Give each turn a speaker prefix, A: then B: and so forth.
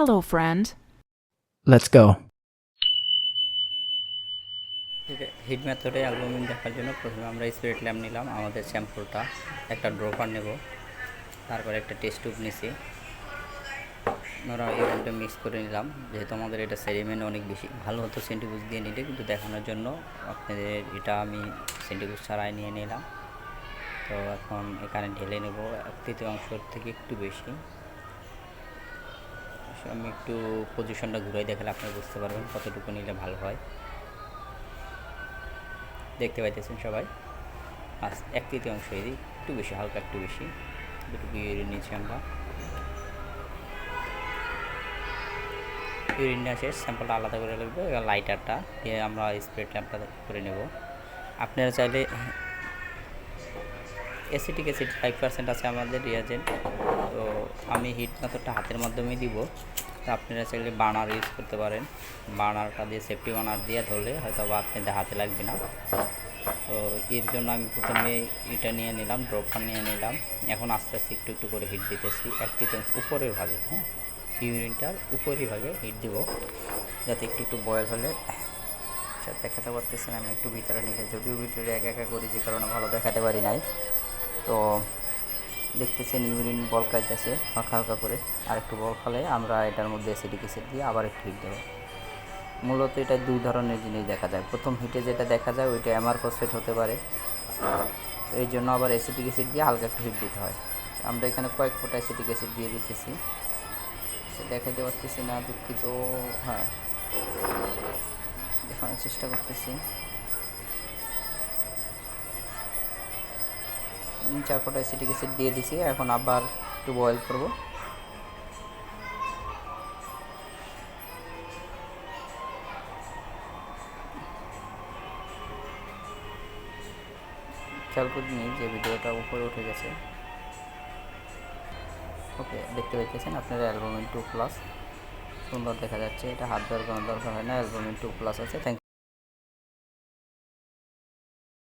A: Hello, friend.
B: Let's go.
C: Heat মেথডে albumin দেখার জন্য প্রথমে আমরা স্পিরিট ল্যাম্প নিলাম আমাদের স্যাম্পলটা একটা ড্রপার নেব তারপরে একটা টেস্ট টিউব নিছি আমরা ইউরিনটা মিক্স করে নিলাম যেহেতু আমাদের এটা সেরিমেন্ট অনেক বেশি ভালো হতো সেন্টিগুজ দিয়ে নিলে কিন্তু দেখানোর জন্য আপনাদের এটা আমি সেন্টিগুজ ছাড়াই নিয়ে নিলাম তো এখন এখানে ঢেলে নেব এক তৃতীয়াংশের থেকে একটু বেশি আমি একটু পজিশনটা ঘুরাই দেখালে আপনি বুঝতে পারবেন কতটুকু নিলে ভালো হয়। দেখতে পাইতেছেন সবাই? আজ এক তৃতীয়াংশ এদিক একটু বেশি, হালকা একটু বেশি। দুটুকু ইউরিন নিয়েছি আমরা। ইউরিনটা শেষ স্যাম্পলটা আলাদা করে লাগবে লাইটারটা দিয়ে আমরা স্প্রে ল্যাম্পটা করে নেব। আপনারা চাইলে অ্যাসিটিক অ্যাসিড ফাইভ পার্সেন্ট আছে আমাদের রিয়াজেন্ট। তো আমি হিট মেথডটা হাতের মাধ্যমেই দিব। আপনারা চাইলে বার্নার ইউজ করতে পারেন। বার্নারটা দিয়ে সেফটি বার্নার দিয়ে ধরলে হয়তো বা আপনাদের হাতে লাগবে না। তো এর জন্য আমি প্রথমে এটা নিয়ে নিলাম ড্রপটা নিয়ে নিলাম। এখন আস্তে আস্তে একটু একটু করে হিট দিতেছি। এক তৃতীয়াংশ উপরের ভাগে হ্যাঁ? ইউরিনটার উপরের ভাগে হিট দিব। যাতে একটু একটু বয়েল হলে আচ্ছা দেখাতে পারতেছি না আমি একটু ভিতরে নিলে। যদিও ভিতরে একা একা করি, যে কারণে ভালো দেখাতে পারি নাই। তো দেখতেছেন ইউরিন বল খাইতেছে, হালকা হালকা করে। আর একটু বল খালে আমরা এটার মধ্যে অ্যাসিডিক অ্যাসিড দিয়ে আবার একটু হিট দেবো। মূলত এটা দুই ধরনের জিনিস দেখা যায়। প্রথম হিটে যেটা দেখা যায়, ওইটা ফসফেট হতে পারে। এই জন্য আবার অ্যাসিডিক অ্যাসিড দিয়ে হালকা একটু হিট দিতে হয়। আমরা এখানে কয়েক ফোঁটা অ্যাসিডিক অ্যাসিড দিয়ে দিতেছি। দেখাইতে পারতেছি না, দুঃখিত। হ্যাঁ দেখানোর চেষ্টা করতেছি। চার ফোঁটা অ্যাসিডিক অ্যাসিড দিয়ে দিছি, এখন আবার একটু বয়েল করব। খেয়াল করে নিই যে ভিডিওটা উপরে উঠে গেছে। ওকে, দেখতে পাইতেছেন আপনার অ্যালবামিন টু প্লাস সুন্দর দেখা যাচ্ছে, এটা হাত দেওয়ার কোনো দরকার হয় না অ্যালবামিন টু প্লাস আছে থ্যাংক